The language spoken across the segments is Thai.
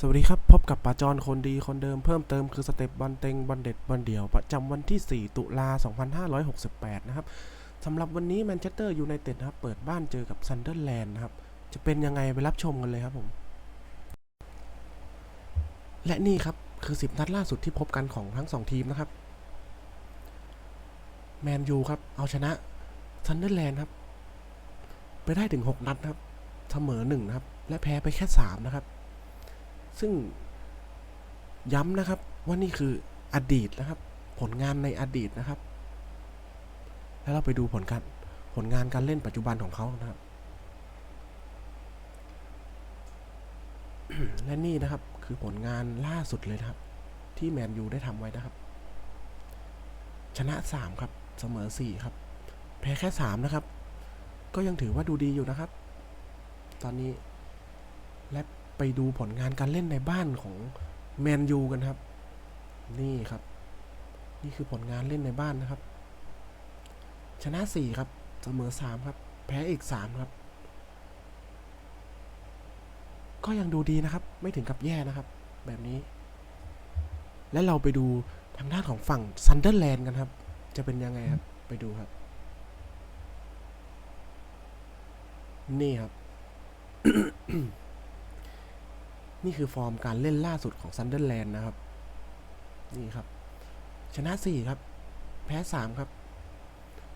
สวัสดีครับ พบกับป้าจอนคนดีคนเดิมเพิ่มเติมคือสเต็ปบอลเต็งบอลเด็ดบอลเดียว ประจำวันที่ 4 ตุลา 2568 นะครับสำหรับวันนี้แมนเชสเตอร์ยูไนเต็ดนะครับเปิดบ้านเจอกับซันเดอร์แลนด์นะครับ จะเป็นยังไงไปรับชมกันเลยครับผม และนี่ครับ คือ 10 นัดล่าสุดที่พบกันของทั้ง 2 ทีมนะครับ แมนยูครับ เอาชนะซันเดอร์แลนด์ครับ ไปได้ถึง 6 นัดครับ เสมอ1นะครับ และแพ้ไปแค่ 3 นะครับ ซึ่งย้ำนะครับว่านี่คืออดีตนะครับ ผลงานในอดีตนะครับ แล้วเราไปดูผลการผลงานการเล่นปัจจุบันของเขานะครับ และนี่นะครับคือผลงานล่าสุดเลยนะครับ ที่แมนยูได้ทำไว้นะครับ ชนะ 3 ครับ เสมอ 4 ครับ แพ้แค่ 3 นะครับ ก็ยังถือว่าดูดีอยู่นะครับ ตอนนี้และ ไปดูผลงานการเล่นในบ้านของแมนยูกันครับ นี่ครับ นี่คือผลงานเล่นในบ้านนะครับ ชนะ 4 ครับเสมอ 3 ครับ แพ้อีก 3 ครับ ก็ยังดูดีนะครับ ไม่ถึงกับแย่นะครับ แบบนี้ และเราไปดูทางด้านของฝั่งซันเดอร์แลนด์กันครับ จะเป็นยังไงครับ ไปดูครับ นี่ครับ นี่คือฟอร์มการเล่นล่าสุดของซันเดอร์แลนด์นะครับ นี่ครับ ชนะ 4 ครับ แพ้ 3 ครับ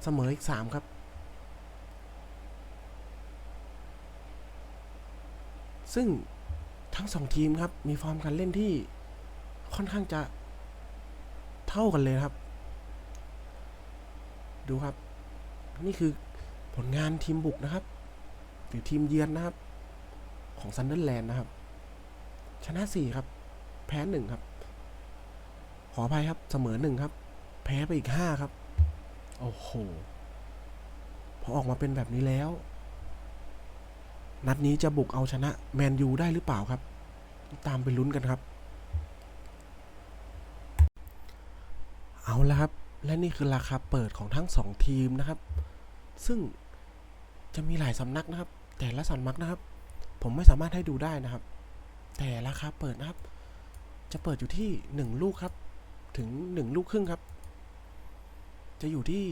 เสมออีก 3 ครับ ซึ่งทั้งสองทีมครับ มีฟอร์มการเล่นที่ค่อนข้างจะเท่ากันเลยครับ ดูครับ นี่คือผลงานทีมบุกนะครับหรือทีมเยือนนะครับ ของซันเดอร์แลนด์นะครับ ชนะ4ครับ แพ้1ครับ ขออภัยครับ เสมอ1ครับ แพ้ไปอีก5ครับ โอ้โห พอออกมาเป็นแบบนี้แล้ว นัดนี้จะบุกเอาชนะแมนยูได้หรือเปล่าครับ ตามไปลุ้นกันครับ เอาละครับ และนี่คือราคาเปิดของทั้ง2ทีมนะครับ ซึ่งจะมีหลายสำนักนะครับ แต่ละสำนักนะครับ ผมไม่สามารถให้ดูได้นะครับ แต่ราคาเปิดนะครับ จะเปิดอยู่ที่หนึ่งลูกครับ ถึงหนึ่งลูกครึ่งครับ จะอยู่ที่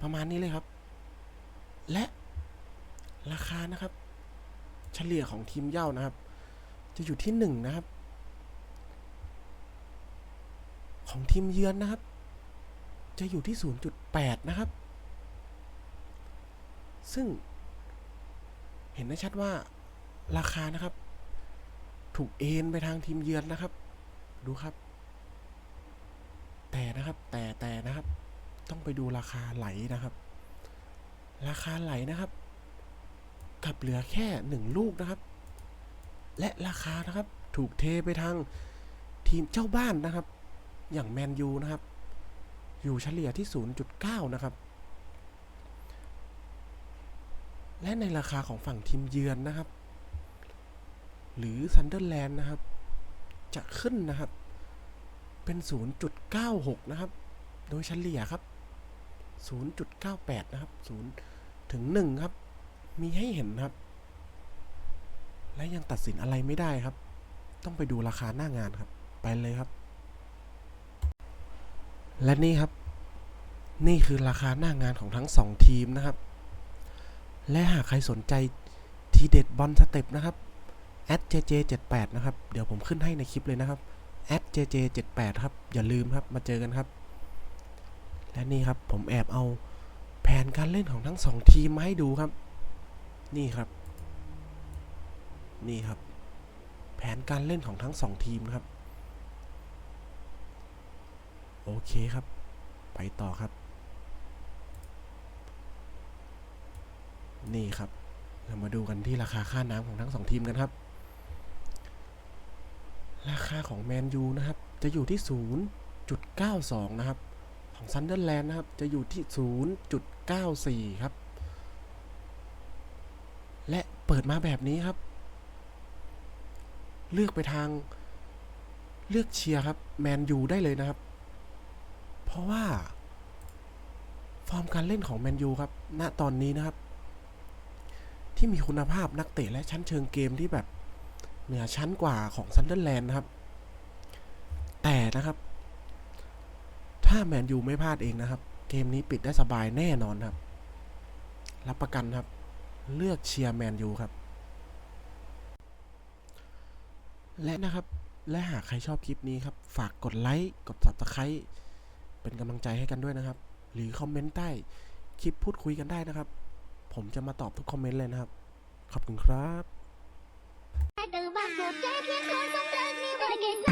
ประมาณนี้เลยครับ และราคานะครับ เฉลี่ยของทีมเย้านะครับ จะอยู่ที่หนึ่งนะครับ ของทีมเยือนนะครับ จะอยู่ที่ 0.8 นะครับ ซึ่งเห็นได้ชัดว่าราคานะครับ ถูกเอ็นไปทางทีมเยือนนะครับ ดูครับ แต่นะครับแต่แต่นะครับ ต้องไปดูราคาไหลนะครับ ราคาไหลนะครับกับเหลือแค่หนึ่งลูกนะครับ และราคานะครับถูกเทไปทางทีมเจ้าบ้านนะครับ อย่างแมนยูนะครับ อยู่เฉลี่ยที่ 0.9 นะครับ และในราคาของฝั่งทีมเยือนนะครับ หรือซันเดอร์แลนด์นะครับ จะขึ้นนะครับ เป็น 0.96 นะครับ โดยเฉลี่ยครับ 0.98 นะครับ 0 ถึง 1 ครับ มีให้เห็นครับ และยังตัดสินอะไรไม่ได้ครับ ต้องไปดูราคาหน้างานครับ ไปเลยครับ และนี่ครับ นี่คือราคาหน้างานของทั้ง 2 ทีมนะครับ และหากใครสนใจทีเด็ดบอลสเต็ปนะครับ @jj78 นะครับ เดี๋ยวผมขึ้นให้ในคลิปเลยนะครับ @jj78 ครับ อย่าลืมครับ มาเจอกันครับ และนี่ครับผมแอบเอาแผนการเล่นของทั้งสองทีมมาให้ดูครับ นี่ครับ นี่ครับ แผนการเล่นของทั้งสองทีมนะครับ โอเคครับ ไปต่อครับ นี่ครับเรามาดูกันที่ราคาค่าน้ำของทั้งสองทีมกันครับ ราคาของแมนยูนะครับ จะอยู่ที่ 0.92 นะครับ ของซันเดอร์แลนด์นะครับ จะอยู่ที่ 0.94 ครับ และเปิดมาแบบนี้ครับ เลือกไปทางเลือกเชียร์ครับ แมนยูได้เลยนะครับ เพราะว่า ฟอร์มการเล่นของแมนยูครับ ณ ตอนนี้นะครับ ที่มีคุณภาพนักเตะและชั้นเชิงเกมที่แบบ เหนือชั้นกว่าของซันเดอร์แลนด์นะครับ แต่นะครับ ถ้าแมนยูไม่พลาดเองนะครับ เกมนี้ปิดได้สบายแน่นอนครับ รับประกันครับ เลือกเชียร์แมนยูครับ และนะครับ และหากใครชอบคลิปนี้ครับ ฝากกดไลค์ กด subscribe เป็นกำลังใจให้กันด้วยนะครับ หรือคอมเมนต์ใต้คลิปพูดคุยกันได้นะครับ ผมจะมาตอบทุกคอมเมนต์เลยนะครับ ขอบคุณครับ từ bà Một trái thiết lớn sống trên như vậy.